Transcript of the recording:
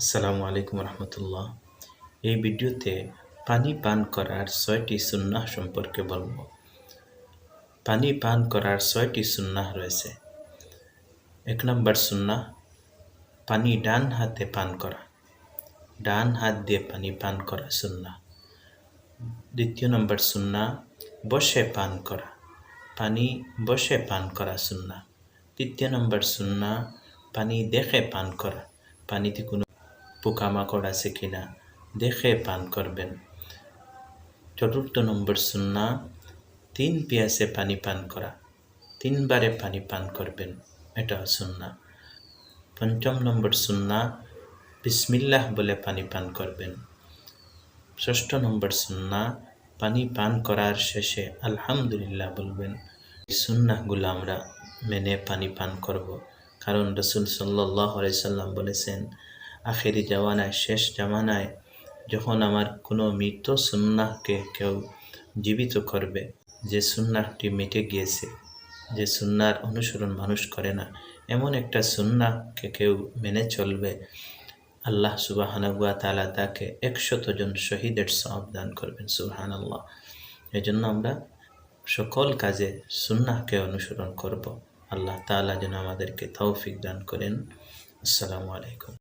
আসসালামু আলাইকুম রহমতুল্লাহ। এই ভিডিওতে পানি পান করার ছয়টি সুন্নাহ সম্পর্কে বলব। পানি পান করার ছয়টি সুন্নাহ রয়েছে। এক নম্বর সুন্নাহ, পানি ডান হাতে পান করা। ডান হাত দিয়ে পানি পান করা সুন্নাহ। দ্বিতীয় নম্বর সুন্না বসে পান করা। পানি বসে পান করা সুন্না তৃতীয় নম্বর সুন্না পানি দেখে পান করা। পানিতে কোনো পোকামাকড় আছে কিনা, দেখে পান করবেন। চতুর্থ নম্বর সুন্না তিন পিয়াসে পানি পান করা, তিনবারে পানি পান করবেন, এটা সুন্না পঞ্চম নম্বর সুন্না বিসমিল্লাহ বলে পানি পান করবেন। ষষ্ঠ নম্বর সুন্না পানি পান করার শেষে আলহামদুলিল্লাহ বলবেন সুন্নাহগুলো আমরা মেনে পানি পান করব। কারণ রসুল সাল্লাহ সাল্লাম বলেছেন আখেরি জামানায়, শেষ জামানায় যখন আমার কোনো মৃত সুন্নাহকে কেউ জীবিত করবে, যে সুন্নাহটি মিটে গিয়েছে, যে সুন্নার অনুসরণ মানুষ করে না, এমন একটা সুন্নাহকে কেউ মেনে চলবে, আল্লাহ সুবাহানুয়া তালা তাকে একশত জন শহীদের সব দান করবেন সুবাহান আল্লাহ এজন্য আমরা সকল কাজে সুন্নাহকে অনুসরণ করব। আল্লাহ তালা যেন আমাদেরকে তৌফিক দান করেন। আসসালামু আলাইকুম।